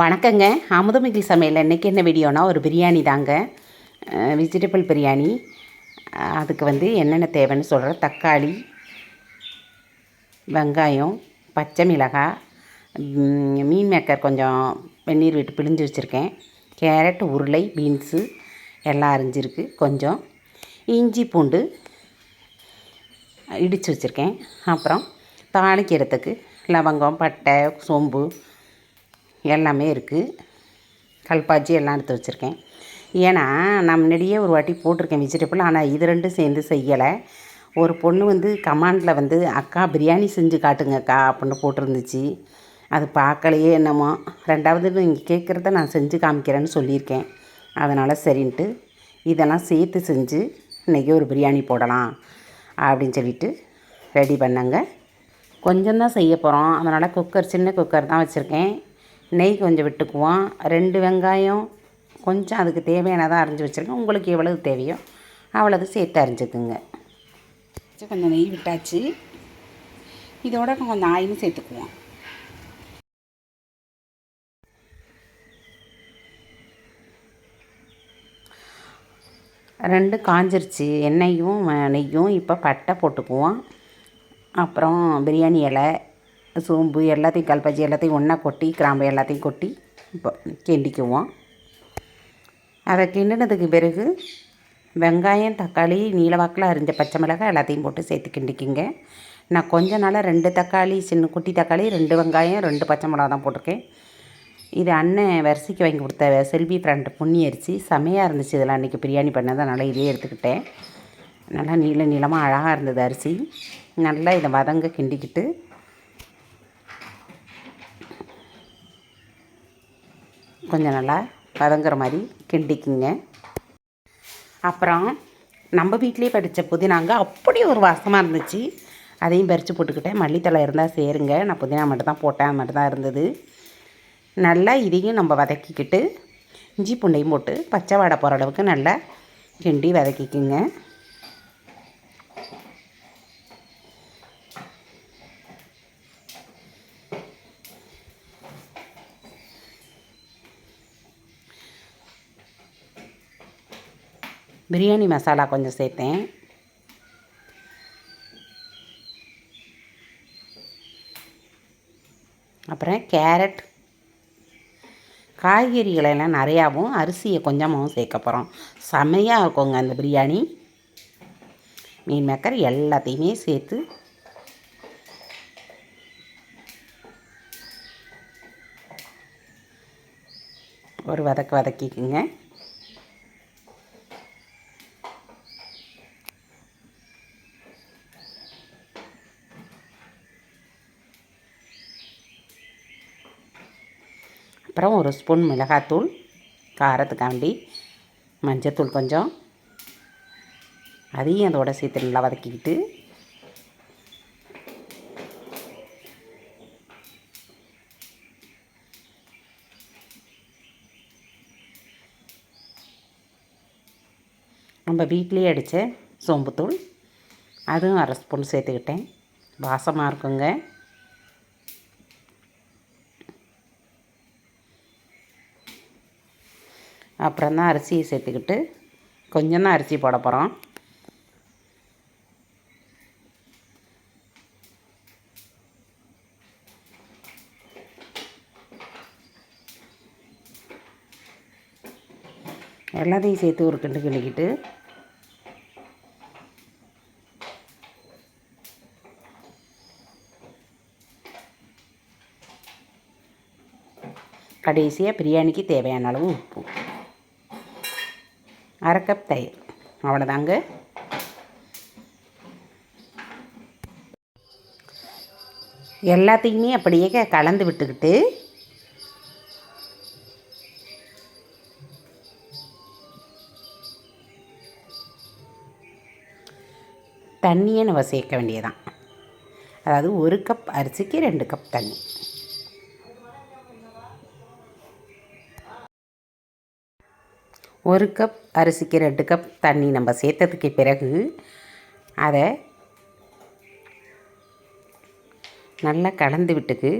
வணக்கங்க. அமுதமிகில் சமையல் இன்றைக்கி என்ன வீடியோனா ஒரு பிரியாணி தாங்க. வெஜிடபிள் பிரியாணி. அதுக்கு வந்து என்னென்ன தேவைன்னு சொல்கிறேன் தக்காளி வெங்காயம் பச்சை மிளகாய் மீன் மேக்கர் கொஞ்சம் வெந்நீர் விட்டு பிழிஞ்சு வச்சுருக்கேன். கேரட் உருளை பீன்ஸு எல்லாம் அரிஞ்சிருக்கு கொஞ்சம். இஞ்சி பூண்டு இடித்து வச்சுருக்கேன். அப்புறம் தாளிக்கிறதுக்கு லவங்கம் பட்டை சோம்பு எல்லாமே இருக்குது கல்பாச்சி எல்லாம் எடுத்து வச்சுருக்கேன். ஏன்னா நான் முன்னாடியே ஒரு வாட்டி போட்டிருக்கேன் வெஜிடபிள் ஆனால் இது ரெண்டும் சேர்ந்து செய்யலை. ஒரு பொண்ணு வந்து கமாண்டில் வந்து அக்கா பிரியாணி செஞ்சு காட்டுங்கக்கா அப்படின்னு போட்டிருந்துச்சு. அது பார்க்கலையே என்னமோ. ரெண்டாவது நீங்கள் கேட்குறத நான் செஞ்சு காமிக்கிறேன்னு சொல்லியிருக்கேன். அதனால் சரின்ட்டு இதெல்லாம் சேர்த்து செஞ்சு இன்றைக்கி ஒரு பிரியாணி போடலாம் அப்படின்னு சொல்லிட்டு ரெடி பண்ணேங்க. கொஞ்சம் தான் செய்ய போகிறோம் அதனால் குக்கர் சின்ன குக்கர் தான் வச்சுருக்கேன். நெய் கொஞ்சம் விட்டுக்குவோம். ரெண்டு வெங்காயம் கொஞ்சம் அதுக்கு தேவையானதாக அரிஞ்சு வச்சுருக்கேன். உங்களுக்கு எவ்வளவு தேவையோ அவ்வளவு சேர்த்து அரிஞ்சுக்குங்க. கொஞ்சம் நெய் விட்டாச்சு. இதோட கொஞ்சம் ஆயிலும் சேர்த்துக்குவோம். ரெண்டு காஞ்சிருச்சு. எண்ணெயும் நெய்யும் இப்போ பட்டை போட்டுக்குவோம். அப்புறம் பிரியாணி இலை சோம்பு எல்லாத்தையும் கல்பாச்சி எல்லாத்தையும் ஒன்றா கொட்டி கிராம்பு எல்லாத்தையும் கொட்டி இப்போ கிண்டிக்குவோம். அதை கிண்டினதுக்கு பிறகு வெங்காயம் தக்காளி நீளவாக்கில் அரிஞ்ச பச்சை மிளகாய் எல்லாத்தையும் போட்டு சேர்த்து கிண்டிக்குங்க. நான் கொஞ்ச நாளாக ரெண்டு தக்காளி சின்ன குட்டி தக்காளி ரெண்டு வெங்காயம் ரெண்டு பச்சை மிளகா தான் போட்டிருக்கேன். இது அண்ணன் வரிசைக்கு வாங்கி கொடுத்த செல்வி ஃப்ரெண்ட் புண்ணி அரிசி செமையாக இருந்துச்சு இதெல்லாம் அன்றைக்கி பிரியாணி பண்ணது அதனால் இதே எடுத்துக்கிட்டேன். நல்லா நீள நீளமாக அழகாக இருந்தது அரிசி. நல்லா இதை வதங்க கிண்டிக்கிட்டு கொஞ்சம் நல்லா வதங்குற மாதிரி கிண்டிக்குங்க. அப்புறம் நம்ம வீட்லேயே படித்த புதினாங்க அப்படி ஒரு வாசமாக இருந்துச்சு. அதையும் பறித்து போட்டுக்கிட்டேன். மல்லித்தலை இருந்தால் சேருங்க. நான் புதினா மட்டும் தான் போட்டேன். அது மட்டும் தான் இருந்தது. நல்லா இதையும் நம்ம வதக்கிக்கிட்டு இஞ்சி பூண்டையும் போட்டு பச்சை வாடை போகிற அளவுக்கு நல்லா கிண்டி வதக்கிக்குங்க. பிரியாணி மசாலா கொஞ்சம் சேர்த்தேன். அப்புறம் கேரட். காய்கறிகளை எல்லாம் நிறையாவும் அரிசியை கொஞ்சமாகவும் சேர்க்க போகிறோம் செமையாக இருக்குங்க அந்த பிரியாணி. மீன் மேக்கர் எல்லாத்தையுமே சேர்த்து. ஒரு வதக்கு வதக்கிக்குங்க. அப்புறம் ஒரு ஸ்பூன் மிளகாத்தூள் காரத்துக்காண்டி மஞ்சத்தூள் கொஞ்சம். அதையும் அதோட சேர்த்து நல்லா வதக்கிக்கிட்டு நம்ம வீட்டிலேயே அடித்த சோம்புத்தூள் அதுவும் அரை ஸ்பூன் சேர்த்துக்கிட்டேன். வாசமாக இருக்குங்க. அப்புறம் தான் அரிசியை சேர்த்துக்கிட்டு கொஞ்சம் தான் அரிசி போட போகிறோம். எல்லாத்தையும் சேர்த்து ஒரு கிண்டு கிண்டிக்கிட்டு கடைசியாக பிரியாணிக்கு தேவையான அளவு உப்பு. அரை கப் தயிர். அவ்வளோதாங்க எல்லாத்தையுமே அப்படியே கலந்து விட்டுக்கிட்டு தண்ணியை நம்ம சேர்க்க வேண்டியதான் அதாவது ஒரு கப் அரிசிக்கு ரெண்டு கப் தண்ணி. ஒரு கப் அரிசிக்கு ரெண்டு கப் தண்ணி நம்ம சேர்த்ததுக்கு பிறகு அதை நல்லா கலந்து விட்டுக்கு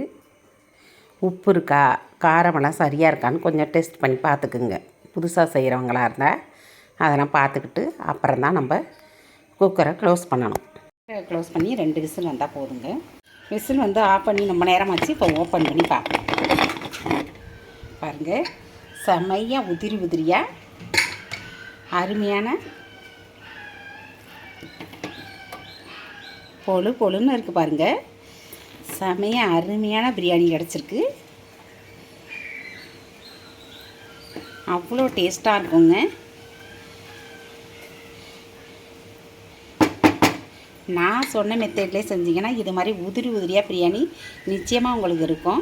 உப்பு இருக்கா காரமெல்லாம் சரியாக இருக்கான்னு கொஞ்சம் டெஸ்ட் பண்ணி பார்த்துக்குங்க. புதுசாக செய்கிறவங்களா இருந்தால் அதெல்லாம் பார்த்துக்கிட்டு அப்புறம் தான் நம்ம குக்கரை க்ளோஸ் பண்ணணும். க்ளோஸ் பண்ணி ரெண்டு விசில் வந்தால் போதுங்க. விசில் வந்து ஆஃப் பண்ணி ரொம்ப நேரமாச்சு இப்போ ஓப்பன் பண்ணி பார்ப்போம். பாருங்கள் செமையாக உதிரி உதிரியாக அருமையான பொழு பொழுன்னு இருக்குது பாருங்கள் செமைய அருமையான பிரியாணி கிடச்சிருக்கு. அவ்வளோ டேஸ்ட்டாக இருக்குங்க. நான் சொன்ன மெத்தட்லேயே செஞ்சிங்கன்னா இது மாதிரி உதிரி உதிரியாக பிரியாணி நிச்சயமாக உங்களுக்கு இருக்கும்.